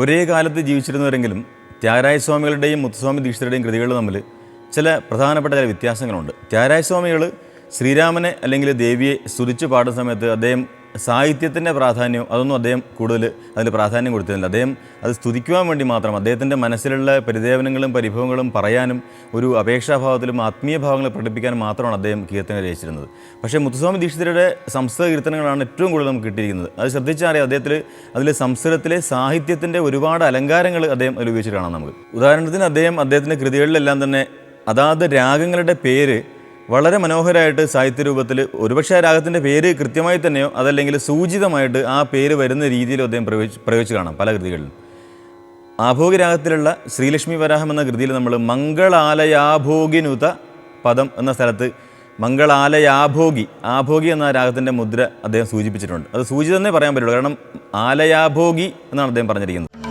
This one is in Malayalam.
ഒരേ കാലത്ത് ജീവിച്ചിരുന്നവരെങ്കിലും ത്യാഗരായ സ്വാമികളുടെയും മുത്തുസ്വാമി ദീക്ഷിതരുടെയും കൃതികൾ തമ്മിൽ ചില പ്രധാനപ്പെട്ട ചില വ്യത്യാസങ്ങളുണ്ട്. ത്യാഗരായ സ്വാമികൾ ശ്രീരാമനെ അല്ലെങ്കിൽ ദേവിയെ സ്തുതിച്ച് പാടുന്ന സമയത്ത് അദ്ദേഹം സാഹിത്യത്തിന്റെ പ്രാധാന്യം അതൊന്നും അദ്ദേഹം കൂടുതൽ അതിൽ പ്രാധാന്യം കൊടുത്തിരുന്നില്ല. അദ്ദേഹം അത് സ്തുതിക്കുവാൻ വേണ്ടി മാത്രം അദ്ദേഹത്തിന്റെ മനസ്സിലുള്ള പരിദേവനങ്ങളും പരിഭവങ്ങളും പറയാനും ഒരു അപേക്ഷാഭാവത്തിലും ആത്മീയ ഭാവങ്ങൾ പ്രകടിപ്പിക്കാനും മാത്രമാണ് അദ്ദേഹം കീർത്തനം രചിച്ചിരുന്നത്. പക്ഷേ മുത്തുസ്വാമി ദീക്ഷിതരുടെ സംസ്കൃത കീർത്തനങ്ങളാണ് ഏറ്റവും കൂടുതൽ നമുക്ക് കിട്ടിയിരിക്കുന്നത്. അത് ശ്രദ്ധിച്ചാൽ അറിയാം അദ്ദേഹത്തിൽ അതിൽ സംസ്കൃതത്തിലെ സാഹിത്യത്തിന്റെ ഒരുപാട് അലങ്കാരങ്ങൾ അദ്ദേഹം അതിൽ ഉപയോഗിച്ച് കാണാം നമുക്ക്. ഉദാഹരണത്തിന് അദ്ദേഹം അദ്ദേഹത്തിന്റെ കൃതികളിലെല്ലാം തന്നെ അതാത് രാഗങ്ങളുടെ പേര് വളരെ മനോഹരമായിട്ട് സാഹിത്യ രൂപത്തിൽ ഒരുപക്ഷെ ആ രാഗത്തിന്റെ പേര് കൃത്യമായി തന്നെയോ അതല്ലെങ്കിൽ സൂചിതമായിട്ട് ആ പേര് വരുന്ന രീതിയിലോ അദ്ദേഹം പ്രയോഗിച്ച് പ്രയോഗിച്ച് കാണാം പല കൃതികളിലും. ആഭോഗി രാഗത്തിലുള്ള ശ്രീലക്ഷ്മി വരാഹം എന്ന കൃതിയിൽ നമ്മൾ മംഗളാലയാഭോഗിനുത പദം എന്ന സ്ഥലത്ത് മംഗളാലയാഭോഗി ആഭോഗി എന്ന രാഗത്തിന്റെ മുദ്ര അദ്ദേഹം സൂചിപ്പിച്ചിട്ടുണ്ട്. അത് സൂചിതന്നെ പറയാൻ പറ്റുള്ളൂ. കാരണം ആലയാഭോഗി എന്നാണ് അദ്ദേഹം പറഞ്ഞിരിക്കുന്നത്.